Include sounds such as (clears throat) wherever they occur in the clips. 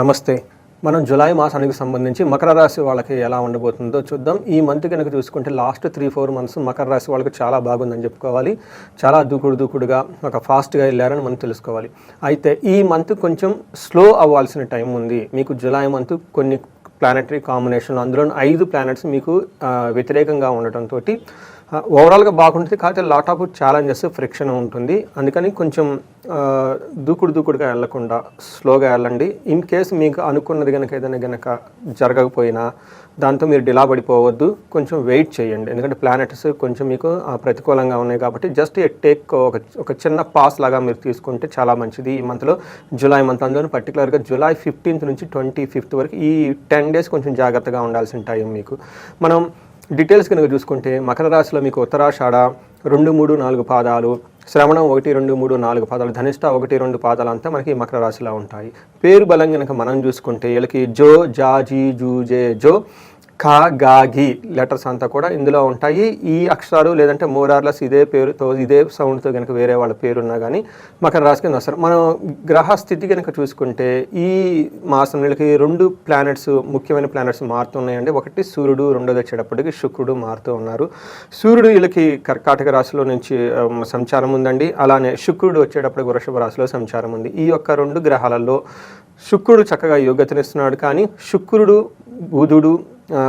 నమస్తే. మనం జులై మాసానికి సంబంధించి మకర రాశి వాళ్ళకి ఎలా ఉండబోతుందో చూద్దాం. ఈ మంత్ కనుక చూసుకుంటే last three four months Makar రాశి వాళ్ళకి చాలా బాగుందని చెప్పుకోవాలి. చాలా దూకుడు దూకుడుగా ఒక ఫాస్ట్గా వెళ్ళారని మనం తెలుసుకోవాలి. అయితే ఈ మంత్ కొంచెం స్లో అవ్వాల్సిన టైం ఉంది. మీకు జులై మంత్ కొన్ని ప్లానెటరీ కాంబినేషన్ అందులో ఐదు ప్లానెట్స్ మీకు వ్యతిరేకంగా ఉండటంతో ఓవరాల్గా బాగుంటుంది కాకపోతే లాట్ ఆఫ్ ఛాలెంజెస్ ఫ్రిక్షన్ ఉంటుంది. అందుకని కొంచెం దూకుడు దూకుడుగా వెళ్ళకుండా స్లోగా వెళ్ళండి. ఇన్ కేస్ మీకు అనుకున్నది కనుక ఏదైనా కనుక జరగకపోయినా దాంతో మీరు డిలా పడిపోవద్దు కొంచెం వెయిట్ చేయండి. ఎందుకంటే ప్లానెట్స్ కొంచెం మీకు ప్రతికూలంగా ఉన్నాయి కాబట్టి జస్ట్ టేక్ ఒక ఒక చిన్న పాస్ లాగా మీరు తీసుకుంటే చాలా మంచిది. ఈ మంత్లో జూలై మంత్ అందులో పర్టికులర్గా జూలై ఫిఫ్టీన్త్ నుంచి ట్వంటీ ఫిఫ్త్ వరకు ఈ టెన్ డేస్ కొంచెం జాగ్రత్తగా ఉండాల్సిన టైం మీకు. మనం డీటెయిల్స్ కనుక చూసుకుంటే మకర రాశిలో మీకు ఉత్తరాషాఢ రెండు మూడు నాలుగు పాదాలు శ్రవణం ఒకటి రెండు మూడు నాలుగు పాదాలు ధనిష్ట ఒకటి రెండు పాదాలు అంతా మనకి మకర రాశిలో ఉంటాయి. పేరు బలం కనుక మనం చూసుకుంటే వీళ్ళకి జో జా జీ జూ జే జో కా గా లెటర్స్ అంతా కూడా ఇందులో ఉంటాయి. ఈ అక్షరాలు లేదంటే మోరార్లస్ ఇదే పేరుతో ఇదే సౌండ్తో కనుక వేరే వాళ్ళ పేరున్నా కానీ మకర రాశి కింద వస్తారు. మనం గ్రహ స్థితి కనుక చూసుకుంటే ఈ మాసం వీళ్ళకి రెండు ప్లానెట్స్ ముఖ్యమైన ప్లానెట్స్ మారుతున్నాయండి. ఒకటి సూర్యుడు రెండోది వచ్చేటప్పటికి శుక్రుడు మారుతూ ఉన్నారు. సూర్యుడు వీళ్ళకి కర్కాటక రాశిలో నుంచి సంచారం ఉందండి. అలానే శుక్రుడు వచ్చేటప్పటికి వృషభ రాశిలో సంచారం ఉంది. ఈ యొక్క రెండు గ్రహాలలో శుక్రుడు చక్కగా యోగ్యతనిస్తున్నాడు. కానీ శుక్రుడు బుధుడు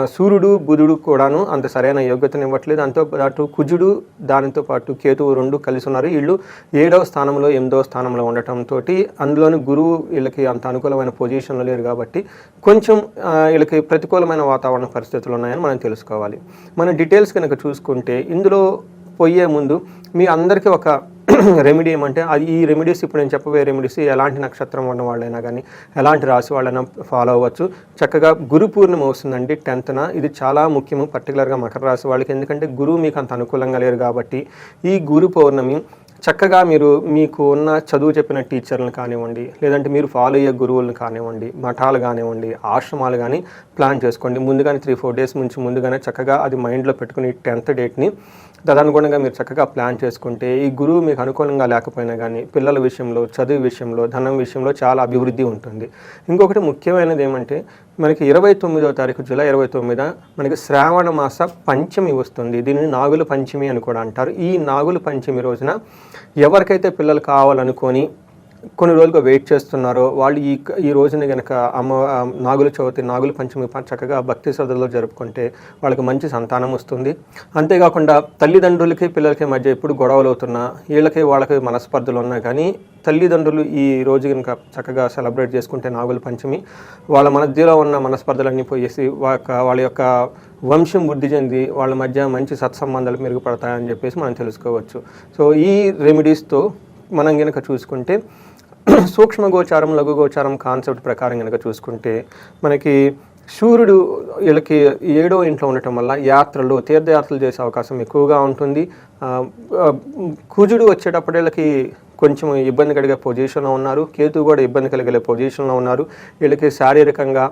సూర్యుడు బుధుడు కూడాను అంత సరైన యోగ్యతను ఇవ్వట్లేదు దాంతో పాటు కుజుడు దానితో పాటు కేతువు రెండు కలిసి ఉన్నారు వీళ్ళు ఏడవ స్థానంలో ఎనిమిదవ స్థానంలో ఉండటంతో అందులోని గురువు వీళ్ళకి అంత అనుకూలమైన పొజిషన్లో లేరు కాబట్టి కొంచెం వీళ్ళకి ప్రతికూలమైన వాతావరణ పరిస్థితులు ఉన్నాయని మనం తెలుసుకోవాలి. మన డీటెయిల్స్ కనుక చూసుకుంటే ఇందులో పోయే ముందు మీ అందరికీ ఒక (clears throat) రెమెడీ ఏమంటే అది ఈ రెమెడీస్ ఇప్పుడు నేను చెప్పబోయే రెమెడీస్ ఎలాంటి నక్షత్రం ఉన్న వాళ్ళైనా కానీ ఎలాంటి రాశి వాళ్ళైనా ఫాలో అవ్వచ్చు. చక్కగా గురు పూర్ణిమ వస్తుందండి టెన్త్న ఇది చాలా ముఖ్యము పర్టికులర్గా మకర రాశి వాళ్ళకి. ఎందుకంటే గురువు మీకు అంత అనుకూలంగా లేరు కాబట్టి ఈ గురు పౌర్ణమి చక్కగా మీరు మీకు ఉన్న చదువు చెప్పిన టీచర్లను కానివ్వండి లేదంటే మీరు ఫాలో అయ్యే గురువులను కానివ్వండి మఠాలు కానివ్వండి ఆశ్రమాలు కానీ ప్లాన్ చేసుకోండి. ముందుగానే త్రీ ఫోర్ డేస్ నుంచి ముందుగానే చక్కగా అది మైండ్లో పెట్టుకుని టెన్త్ డేట్ని తదనుగుణంగా మీరు చక్కగా ప్లాన్ చేసుకుంటే ఈ గురువు మీకు అనుకూలంగా లేకపోయినా కానీ పిల్లల విషయంలో చదువు విషయంలో ధనం విషయంలో చాలా అభివృద్ధి ఉంటుంది. ఇంకొకటి ముఖ్యమైనది ఏమంటే మనకి ఇరవై తొమ్మిదో తారీఖు జూలై ఇరవై తొమ్మిద మనకి శ్రావణ మాస పంచమి వస్తుంది. దీనిని నాగుల పంచమి అని కూడా అంటారు. ఈ నాగుల పంచమి రోజున ఎవరికైతే పిల్లలు కావాలనుకొని కొన్ని రోజులుగా వెయిట్ చేస్తున్నారో. వాళ్ళు ఈ ఈ రోజున కనుక అమ్మ నాగుల చవితి నాగుల పంచమి చక్కగా భక్తి శ్రద్ధలో జరుపుకుంటే వాళ్ళకి మంచి సంతానం వస్తుంది. అంతేకాకుండా తల్లిదండ్రులకి పిల్లలకి మధ్య ఎప్పుడు గొడవలు అవుతున్నా వీళ్ళకి వాళ్ళకి మనస్పర్ధలు ఉన్నా కానీ తల్లిదండ్రులు ఈ రోజు కనుక చక్కగా సెలబ్రేట్ చేసుకుంటే నాగుల పంచమి వాళ్ళ మధ్యలో ఉన్న మనస్పర్ధలన్నీ పోయేసి వాళ్ళ వాళ్ళ యొక్క వంశం వృద్ధి చెంది వాళ్ళ మధ్య మంచి సత్సంబంధాలు మెరుగుపడతాయని చెప్పేసి మనం తెలుసుకోవచ్చు. సో ఈ రెమెడీస్తో మనం కనుక చూసుకుంటే సూక్ష్మ గోచారం లఘు గోచారం కాన్సెప్ట్ ప్రకారం కనుక చూసుకుంటే మనకి సూర్యుడు వీళ్ళకి ఏడో ఇంట్లో ఉండటం వల్ల యాత్రలు తీర్థయాత్రలు చేసే అవకాశం ఎక్కువగా ఉంటుంది. కుజుడు వచ్చేటప్పుడు వీళ్ళకి కొంచెం ఇబ్బంది కలిగే పొజిషన్లో ఉన్నారు. కేతు కూడా ఇబ్బంది కలిగే పొజిషన్లో ఉన్నారు. వీళ్ళకి శారీరకంగా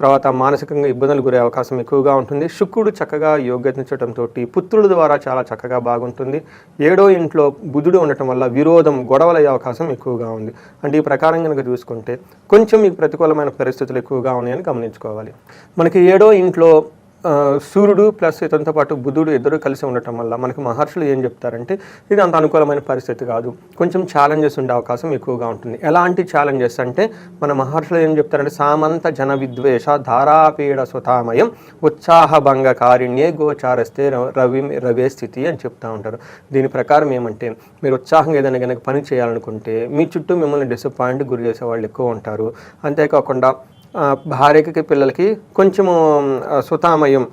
తర్వాత మానసికంగా ఇబ్బందులు గురే అవకాశం ఎక్కువగా ఉంటుంది. శుక్రుడు చక్కగా యోగ్యతించడంతో పుత్రుల ద్వారా చాలా చక్కగా బాగుంటుంది. ఏడో ఇంట్లో బుధుడు ఉండటం వల్ల విరోధం గొడవలయ్యే అవకాశం ఎక్కువగా ఉంది. అంటే ఈ ప్రకారం కనుక చూసుకుంటే కొంచెం మీకు ప్రతికూలమైన పరిస్థితులు ఎక్కువగా ఉన్నాయని గమనించుకోవాలి. మనకి ఏడో ఇంట్లో సూర్యుడు ప్లస్ ఇతనితో పాటు బుధుడు ఇద్దరు కలిసి ఉండటం వల్ల మనకి మహర్షులు ఏం చెప్తారంటే ఇది అంత అనుకూలమైన పరిస్థితి కాదు. కొంచెం ఛాలెంజెస్ ఉండే అవకాశం ఎక్కువగా ఉంటుంది. ఎలాంటి ఛాలెంజెస్ అంటే మన మహర్షులు ఏం చెప్తారంటే సామంత జన విద్వేష ధారాపీడ సుతామయం ఉత్సాహభంగ కారిణ్యే గోచారస్తే ర- రవి రవే స్థితి అని చెప్తూ ఉంటారు. దీని ప్రకారం ఏమంటే మీరు ఉత్సాహంగా ఏదైనా కనుక పని చేయాలనుకుంటే మీ చుట్టూ మిమ్మల్ని డిసప్పాయింట్ గురి చేసే వాళ్ళు ఎక్కువ ఉంటారు. అంతేకాకుండా భార్యకి పిల్లలకి కొంచెము సుతామయం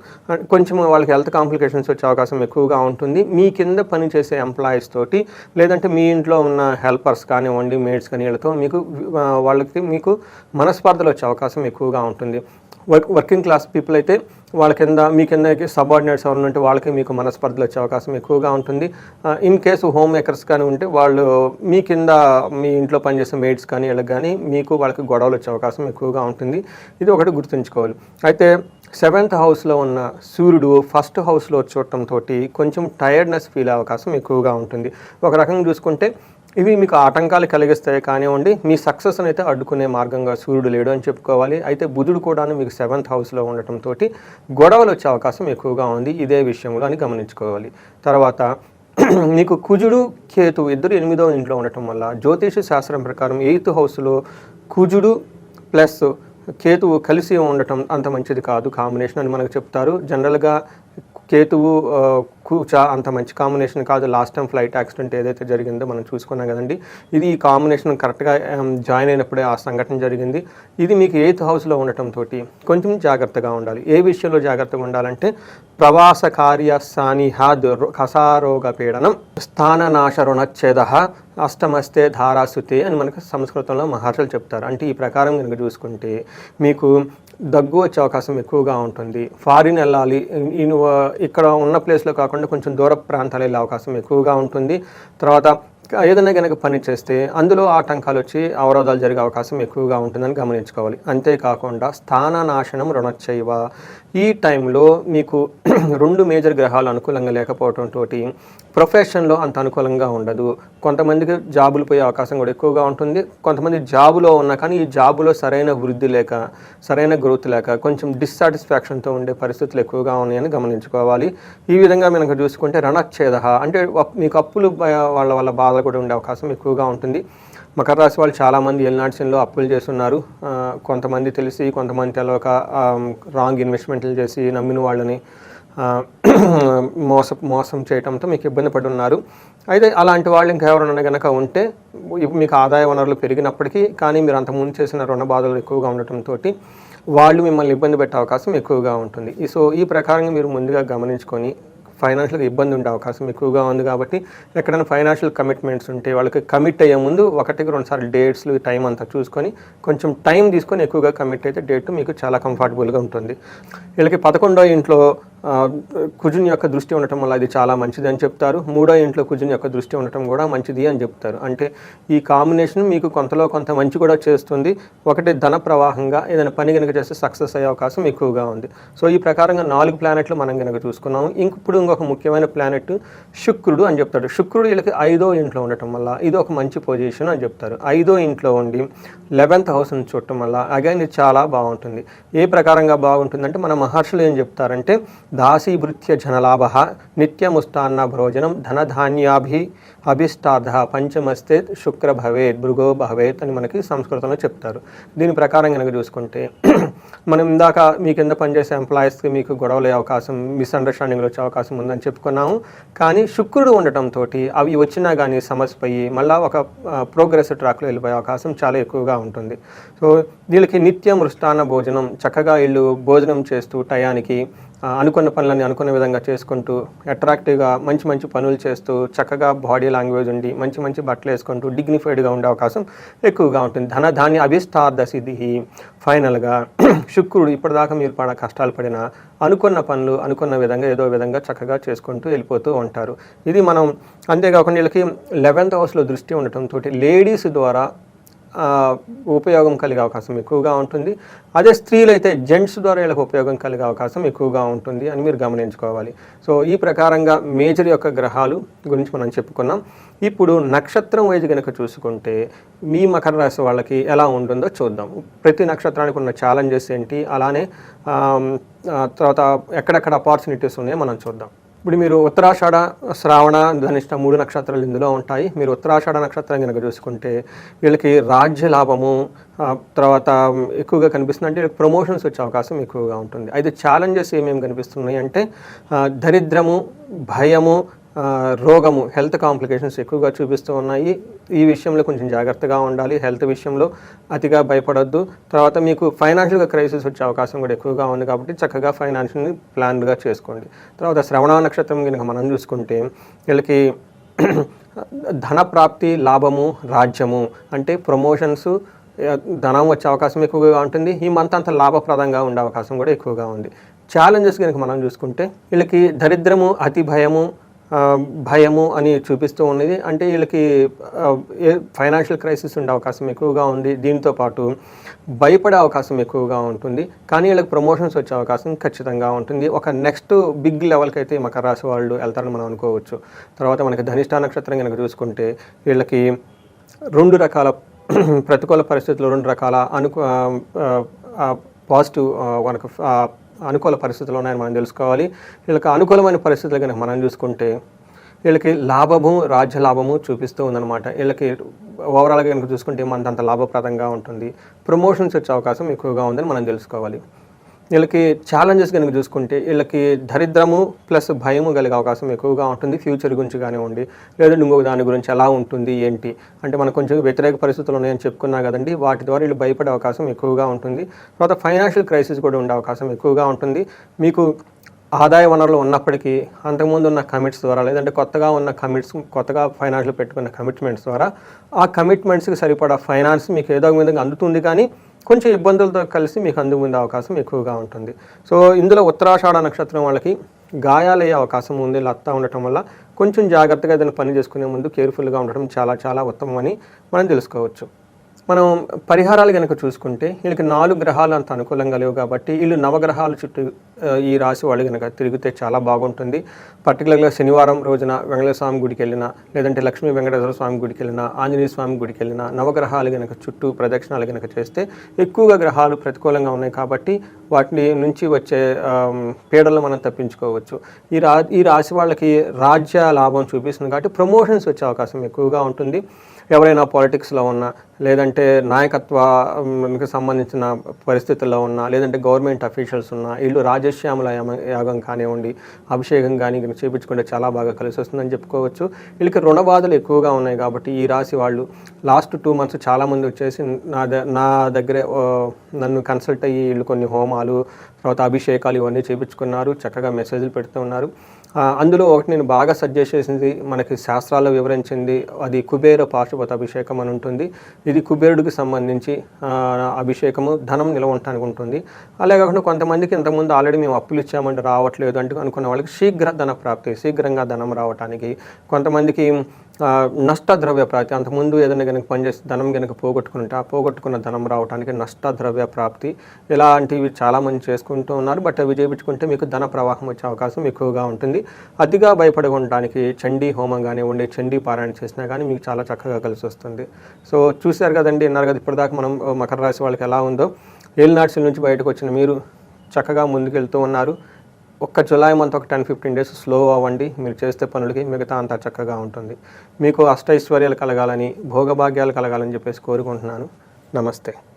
కొంచెము వాళ్ళకి హెల్త్ కాంప్లికేషన్స్ వచ్చే అవకాశం ఎక్కువగా ఉంటుంది. మీ కింద పనిచేసే ఎంప్లాయీస్ తోటి లేదంటే మీ ఇంట్లో ఉన్న హెల్పర్స్ కానివ్వండి మేడ్స్ కానీ వీళ్ళతో మీకు వాళ్ళకి మీకు మనస్పర్ధలు వచ్చే అవకాశం ఎక్కువగా ఉంటుంది. వర్క్ వర్కింగ్ క్లాస్ పీపుల్ అయితే వాళ్ళ కింద మీ కింద సబార్డినేట్స్ ఎవరైనా ఉంటే వాళ్ళకి మీకు మనస్పర్ధలు వచ్చే అవకాశం ఎక్కువగా ఉంటుంది. ఇన్ కేసు హోమ్ మేకర్స్ కానీ ఉంటే వాళ్ళు మీ కింద మీ ఇంట్లో పనిచేసే మేడ్స్ కానీ వీళ్ళకి కానీ మీకు వాళ్ళకి గొడవలు వచ్చే అవకాశం ఎక్కువగా ఉంటుంది. ఇది ఒకటి గుర్తుంచుకోవాలి. అయితే సెవెంత్ హౌస్లో ఉన్న సూర్యుడు ఫస్ట్ హౌస్లో చూడటంతో కొంచెం టైర్డ్నెస్ ఫీల్ అవకాశం ఎక్కువగా ఉంటుంది. ఒక రకంగా చూసుకుంటే ఇవి మీకు ఆటంకాలు కలిగిస్తాయి కానివ్వండి మీ సక్సెస్ అయితే అడ్డుకునే మార్గంగా సూర్యుడు లేడు అని చెప్పుకోవాలి. అయితే బుధుడు కూడా మీకు సెవెంత్ హౌస్లో ఉండటంతో గొడవలు వచ్చే అవకాశం ఎక్కువగా ఉంది. ఇదే విషయంలో అని గమనించుకోవాలి. తర్వాత (clears throat) మీకు కుజుడు కేతు ఇద్దరు ఎనిమిదో ఇంట్లో ఉండటం వల్ల జ్యోతిష శాస్త్రం ప్రకారం ఎయిత్ హౌస్లో కుజుడు ప్లస్ కేతువు కలిసి ఉండటం అంత మంచిది కాదు. కాంబినేషన్ అని మనకు చెప్తారు. జనరల్గా కేతువు ఆ, అంత మంచి కాంబినేషన్ కాదు. లాస్ట్ టైం ఫ్లైట్ యాక్సిడెంట్ ఏదైతే జరిగిందో మనం చూసుకున్నాం కదండి. ఇది ఈ కాంబినేషన్ కరెక్ట్గా జాయిన్ అయినప్పుడే ఆ సంఘటన జరిగింది. ఇది మీకు ఎయిత్ హౌస్లో ఉండటంతో కొంచెం జాగ్రత్తగా ఉండాలి. ఏ విషయంలో జాగ్రత్తగా ఉండాలంటే ప్రవాస కార్య సానిహాద్ కసారోగ పీడనం స్థాననాశ రుణచ్ఛేద అష్టమస్తే ధారాసుతే అని మనకు సంస్కృతంలో మహర్షులు చెప్తారు. అంటే ఈ ప్రకారం కనుక చూసుకుంటే మీకు దగ్గు వచ్చే అవకాశం ఎక్కువగా ఉంటుంది. ఫారిన్ వెళ్ళాలి. ఇక్కడ ఉన్న ప్లేస్లో కాకుండా కొంచెం దూర ప్రాంతాలు వెళ్ళే అవకాశం ఎక్కువగా ఉంటుంది. తర్వాత ఏదైనా కనుక పని చేస్తే అందులో ఆటంకాలు వచ్చి అవరోధాలు జరిగే అవకాశం ఎక్కువగా ఉంటుందని గమనించుకోవాలి. అంతేకాకుండా స్థాన నాశనం రుణచ్చైవ ఈ టైంలో మీకు (clears throat) రెండు మేజర్ గ్రహాలు అనుకూలంగా లేకపోవడంతో ప్రొఫెషన్లో అంత అనుకూలంగా ఉండదు. కొంతమందికి జాబులు పోయే అవకాశం కూడా ఎక్కువగా ఉంటుంది. కొంతమంది జాబులో ఉన్నా కానీ ఈ జాబులో సరైన వృద్ధి లేక సరైన గ్రోత్ లేక కొంచెం డిస్సాటిస్ఫాక్షన్తో ఉండే పరిస్థితులు ఎక్కువగా ఉన్నాయని గమనించుకోవాలి. ఈ విధంగా మనకు చూసుకుంటే రణచ్ఛేద అంటే మీకు అప్పులు వాళ్ళ వల్ల బాధ కూడా ఉండే అవకాశం ఎక్కువగా ఉంటుంది. మకర రాశి వాళ్ళు చాలామంది ఎల్నాడ్సన్లో అప్పులు చేస్తున్నారు. కొంతమంది తెలిసి కొంతమంది తెలియక రాంగ్ ఇన్వెస్ట్మెంట్లు చేసి నమ్మిన వాళ్ళని (clears throat) మోస మోసం చేయడంతో మీకు ఇబ్బంది పడి ఉన్నారు అయితే అలాంటి వాళ్ళు ఇంకెవరైనా కనుక ఉంటే మీకు ఆదాయ వనరులు పెరిగినప్పటికీ కానీ మీరు అంతకుముందు చేసిన రుణ బాధలు ఎక్కువగా ఉండటంతో వాళ్ళు మిమ్మల్ని ఇబ్బంది పెట్టే అవకాశం ఎక్కువగా ఉంటుంది. సో ఈ ప్రకారంగా మీరు ముందుగా గమనించుకొని ఫైనాన్షియల్గా ఇబ్బంది ఉండే అవకాశం ఎక్కువగా ఉంది కాబట్టి ఎక్కడైనా ఫైనాన్షియల్ కమిట్మెంట్స్ ఉంటే వాళ్ళకి కమిట్ అయ్యే ముందు ఒకటికి రెండుసార్లు డేట్స్లు టైం అంతా చూసుకొని కొంచెం టైం తీసుకొని ఎక్కువగా కమిట్ అయితే డేట్ మీకు చాలా కంఫర్టబుల్గా ఉంటుంది. వీళ్ళకి పదకొండో ఇంట్లో కుజుని యొక్క దృష్టి ఉండటం వల్ల అది చాలా మంచిది అని చెప్తారు. మూడో ఇంట్లో కుజుని యొక్క దృష్టి ఉండటం కూడా మంచిది అని చెప్తారు. అంటే ఈ కాంబినేషన్ మీకు కొంతలో కొంత మంచి కూడా చేస్తుంది. ఒకటి ధన ప్రవాహంగా ఏదైనా పని కనుక చేస్తే సక్సెస్ అయ్యే అవకాశం ఎక్కువగా ఉంది. సో ఈ ప్రకారంగా నాలుగు ప్లానెట్లు మనం కనుక చూసుకున్నాము. ఇంక ఇప్పుడు ఇంకొక ముఖ్యమైన ప్లానెట్ శుక్రుడు అని చెప్తాడు. శుక్రుడు వీళ్ళకి ఐదో ఇంట్లో ఉండటం వల్ల ఇది ఒక మంచి పొజిషన్ అని చెప్తారు. ఐదో ఇంట్లో ఉండి లెవెన్త్ హౌస్ని చూడటం వల్ల అగైన్ ఇది చాలా బాగుంటుంది. ఏ ప్రకారంగా బాగుంటుందంటే మన మహర్షులు ఏం చెప్తారంటే దాసీభృత్య జనలాభ నిత్యముస్తాన్న భోజనం ధనధాన్యాభి అభిష్టార్థ పంచమస్తే శుక్ర భవేత్ భృగో భవేత్ అని మనకి సంస్కృతంలో చెప్తారు. దీని ప్రకారం కనుక చూసుకుంటే మనం ఇందాక మీ కింద పనిచేసే ఎంప్లాయీస్కి మీకు గొడవలే అవకాశం మిస్అండర్స్టాండింగ్లు వచ్చే అవకాశం ఉందని చెప్పుకున్నాము. కానీ శుక్రుడు ఉండటంతో అవి వచ్చినా కానీ సమస్య పోయి మళ్ళీ ఒక ప్రోగ్రెస్ ట్రాక్లో వెళ్ళిపోయే అవకాశం చాలా ఎక్కువగా ఉంటుంది. సో వీళ్ళకి నిత్యం మృష్టాన్న భోజనం చక్కగా వీళ్ళు భోజనం చేస్తూ టయానికి అనుకున్న పనులని అనుకున్న విధంగా చేసుకుంటూ అట్రాక్టివ్గా మంచి మంచి పనులు చేస్తూ చక్కగా బాడీ లాంగ్వేజ్ ఉండి మంచి మంచి బట్టలు వేసుకుంటూ డిగ్నిఫైడ్గా ఉండే అవకాశం ఎక్కువగా ఉంటుంది. ధన ధాన్య అభిష్టార్థ సిద్ధి ఫైనల్గా (clears throat) శుక్రుడు ఇప్పటిదాకా మీరు పడ కష్టాలు పడిన అనుకున్న పనులు అనుకున్న విధంగా ఏదో విధంగా చక్కగా చేసుకుంటూ వెళ్ళిపోతూ ఉంటారు. ఇది మనం అంతేకాకుండా వీళ్ళకి లెవెన్త్ హౌస్లో దృష్టి ఉండటంతో లేడీస్ ద్వారా ఉపయోగం కలిగే అవకాశం ఎక్కువగా ఉంటుంది. అదే స్త్రీలు అయితే జెంట్స్ ద్వారా వీళ్ళకి ఉపయోగం కలిగే అవకాశం ఎక్కువగా ఉంటుంది అని మీరు గమనించుకోవాలి. సో ఈ ప్రకారంగా మేజర్ యొక్క గ్రహాలు గురించి మనం చెప్పుకున్నాం. ఇప్పుడు నక్షత్రం వైజ్ కనుక చూసుకుంటే మీ మకర రాశి వాళ్ళకి ఎలా ఉంటుందో చూద్దాం. ప్రతి నక్షత్రానికి ఉన్న ఛాలెంజెస్ ఏంటి? అలానే తర్వాత ఎక్కడెక్కడ ఆపర్చునిటీస్ ఉన్నాయో మనం చూద్దాం. ఇప్పుడు మీరు ఉత్తరాషాఢ శ్రావణ ధనిష్ట మూడు నక్షత్రాలు ఇందులో ఉంటాయి. మీరు ఉత్తరాషాఢ నక్షత్రం కనుక చూసుకుంటే వీళ్ళకి రాజ్య లాభము తర్వాత ఎక్కువగా కనిపిస్తుంది. అంటే వీళ్ళకి ప్రమోషన్స్ వచ్చే అవకాశం ఎక్కువగా ఉంటుంది. అయితే ఛాలెంజెస్ ఏమేమి కనిపిస్తున్నాయి అంటే దరిద్రము భయము రోగము హెల్త్ కాంప్లికేషన్స్ ఎక్కువగా చూపిస్తూ ఉన్నాయి. ఈ విషయంలో కొంచెం జాగ్రత్తగా ఉండాలి. హెల్త్ విషయంలో అతిగా భయపడొద్దు. తర్వాత మీకు ఫైనాన్షియల్గా క్రైసిస్ వచ్చే అవకాశం కూడా ఎక్కువగా ఉంది కాబట్టి చక్కగా ఫైనాన్షియల్ని ప్లాన్గా చేసుకోండి. తర్వాత శ్రవణ నక్షత్రం కనుక మనం చూసుకుంటే వీళ్ళకి (clears throat) ధన ప్రాప్తి లాభము రాజ్యము అంటే ప్రమోషన్స్ ధనం వచ్చే అవకాశం ఎక్కువగా ఉంటుంది. ఈ మంత్ అంత లాభప్రదంగా ఉండే అవకాశం కూడా ఎక్కువగా ఉంది. ఛాలెంజెస్ కనుక మనం చూసుకుంటే వీళ్ళకి దరిద్రము అతి భయము భయము అని చూపిస్తూ ఉన్నది. అంటే వీళ్ళకి ఫైనాన్షియల్ క్రైసిస్ ఉండే అవకాశం ఎక్కువగా ఉంది. దీంతో పాటు భయపడే అవకాశం ఎక్కువగా ఉంటుంది. కానీ వీళ్ళకి ప్రమోషన్స్ వచ్చే అవకాశం ఖచ్చితంగా ఉంటుంది. ఒక నెక్స్ట్ బిగ్ లెవెల్కి అయితే మకర రాశి వాళ్ళు వెళ్తారని మనం అనుకోవచ్చు. తర్వాత మనకి ధనిష్టా నక్షత్రం కనుక చూసుకుంటే వీళ్ళకి రెండు రకాల (clears throat) ప్రతికూల పరిస్థితులు రెండు రకాల అనుకు పాజిటివ్ మనకు అనుకూల పరిస్థితులు ఉన్నాయని మనం తెలుసుకోవాలి. వీళ్ళకి అనుకూలమైన పరిస్థితులు కనుక మనం చూసుకుంటే వీళ్ళకి లాభము రాజ్య లాభము చూపిస్తూ ఉందన్నమాట. వీళ్ళకి ఓవరాల్గా కనుక చూసుకుంటే మనంత లాభప్రదంగా ఉంటుంది. ప్రమోషన్స్ వచ్చే అవకాశం ఎక్కువగా ఉందని మనం తెలుసుకోవాలి. వీళ్ళకి ఛాలెంజెస్ కనుక చూసుకుంటే వీళ్ళకి దరిద్రము ప్లస్ భయము కలిగే అవకాశం ఎక్కువగా ఉంటుంది. ఫ్యూచర్ గురించి కానివ్వండి లేదంటే ఇంకొక దాని గురించి ఎలా ఉంటుంది ఏంటి? అంటే మనకు కొంచెం వ్యతిరేక పరిస్థితులు ఉన్నాయని చెప్పుకున్నా కదండి వాటి ద్వారా వీళ్ళు భయపడే అవకాశం ఎక్కువగా ఉంటుంది. తర్వాత ఫైనాన్షియల్ క్రైసిస్ కూడా ఉండే అవకాశం ఎక్కువగా ఉంటుంది. మీకు ఆదాయ వనరులు ఉన్నప్పటికీ అంతకుముందు ఉన్న కమిట్స్ ద్వారా లేదంటే కొత్తగా ఉన్న కమిట్స్ కొత్తగా ఫైనాన్షియల్ పెట్టుకున్న కమిట్మెంట్స్ ద్వారా ఆ కమిట్మెంట్స్కి సరిపడా ఫైనాన్స్ మీకు ఏదో ఒక విధంగా అందుతుంది కానీ కొంచెం ఇబ్బందులతో కలిసి మీకు అందుకుండే అవకాశం ఎక్కువగా ఉంటుంది. సో ఇందులో ఉత్తరాషాఢ నక్షత్రం వాళ్ళకి గాయాలయ్యే అవకాశం ఉంది. లత్తా ఉండటం వల్ల కొంచెం జాగ్రత్తగా ఏదైనా పని చేసుకునే ముందు కేర్ఫుల్గా ఉండటం చాలా చాలా ఉత్తమమని మనం తెలుసుకోవచ్చు. మనం పరిహారాలు కనుక చూసుకుంటే వీళ్ళకి నాలుగు గ్రహాలు అంత అనుకూలంగా లేవు కాబట్టి వీళ్ళు నవగ్రహాల చుట్టూ ఈ రాశి వాళ్ళు కనుక తిరిగితే చాలా బాగుంటుంది. పర్టికులర్గా శనివారం రోజున వెంకటేశ్వర స్వామి గుడికి వెళ్ళినా లేదంటే లక్ష్మీ వెంకటేశ్వర స్వామి గుడికి వెళ్ళినా ఆంజనేయ స్వామి గుడికి వెళ్ళినా నవగ్రహాలు కనుక చుట్టూ ప్రదక్షిణాలు కనుక చేస్తే ఎక్కువగా గ్రహాలు ప్రతికూలంగా ఉన్నాయి కాబట్టి వాటిని నుంచి వచ్చే పీడలు మనం తప్పించుకోవచ్చు. ఈ రా ఈ రాశి వాళ్ళకి రాజ్య లాభం చూపిస్తుంది కాబట్టి ప్రమోషన్స్ వచ్చే అవకాశం ఎక్కువగా ఉంటుంది. ఎవరైనా పాలిటిక్స్లో ఉన్నా లేదంటే నాయకత్వానికి సంబంధించిన పరిస్థితుల్లో ఉన్నా లేదంటే గవర్నమెంట్ అఫీషియల్స్ ఉన్నా వీళ్ళు రాజశ్యామల యామ- యాగం కానివ్వండి అభిషేకం కానీ చేపించుకుంటే చాలా బాగా కలిసి వస్తుందని చెప్పుకోవచ్చు. వీళ్ళకి రుణ బాధలు ఎక్కువగా ఉన్నాయి కాబట్టి ఈ రాశి వాళ్ళు లాస్ట్ టూ మంత్స్ చాలామంది వచ్చేసి నా ద నా దగ్గరే నన్ను కన్సల్ట్ అయ్యి వీళ్ళు కొన్ని హోమాలు తర్వాత అభిషేకాలు ఇవన్నీ చేపించుకున్నారు. చక్కగా మెసేజ్లు పెడుతూ ఉన్నారు. అందులో ఒకటి నేను బాగా సజెస్ట్ చేసింది మనకి శాస్త్రాల్లో వివరించింది అది కుబేర పాశుపత అభిషేకం అని ఉంటుంది. ఇది కుబేరుడికి సంబంధించి అభిషేకము ధనం నిల్వ ఉండటానికి ఉంటుంది. అలాగే కాకుండా కొంతమందికి ఇంతకుముందు ఆల్రెడీ మేము అప్పులు ఇచ్చామంటే రావట్లేదు అంటే అనుకున్న వాళ్ళకి శీఘ్ర ధన ప్రాప్తి శీఘ్రంగా ధనం రావటానికి. కొంతమందికి నష్ట ద్రవ్య ప్రాప్తి. అంతకుముందు ఏదైనా కనుక పనిచేసి ధనం కనుక పోగొట్టుకుంటే ఆ పోగొట్టుకున్న ధనం రావడానికి నష్ట ద్రవ్య ప్రాప్తి. ఇలాంటివి చాలామంది చేసుకుంటూ ఉన్నారు. బట్ అవి చేయించుకుంటే మీకు ధన ప్రవాహం వచ్చే అవకాశం ఎక్కువగా ఉంటుంది. అతిగా భయపడకుండానికి చండీ హోమం కానివ్వండి చండీ పారాయణ చేసినా కానీ మీకు చాలా చక్కగా కలిసి వస్తుంది. సో చూశారు కదండి అన్నారు కదా ఇప్పటిదాకా మనం మకర రాశి వాళ్ళకి ఎలా ఉందో. ఏలినాడ్సుల నుంచి బయటకు వచ్చిన మీరు చక్కగా ముందుకెళ్తూ ఉన్నారు. ఒక్క జులై మంత్ ఒక టెన్ ఫిఫ్టీన్ డేస్ స్లో అవ్వండి. మీరు చేస్తే పనులకి మిగతా అంతా చక్కగా ఉంటుంది. మీకు అష్టైశ్వర్యాలు కలగాలని భోగభాగ్యాలు కలగాలని చెప్పేసి కోరుకుంటున్నాను. నమస్తే.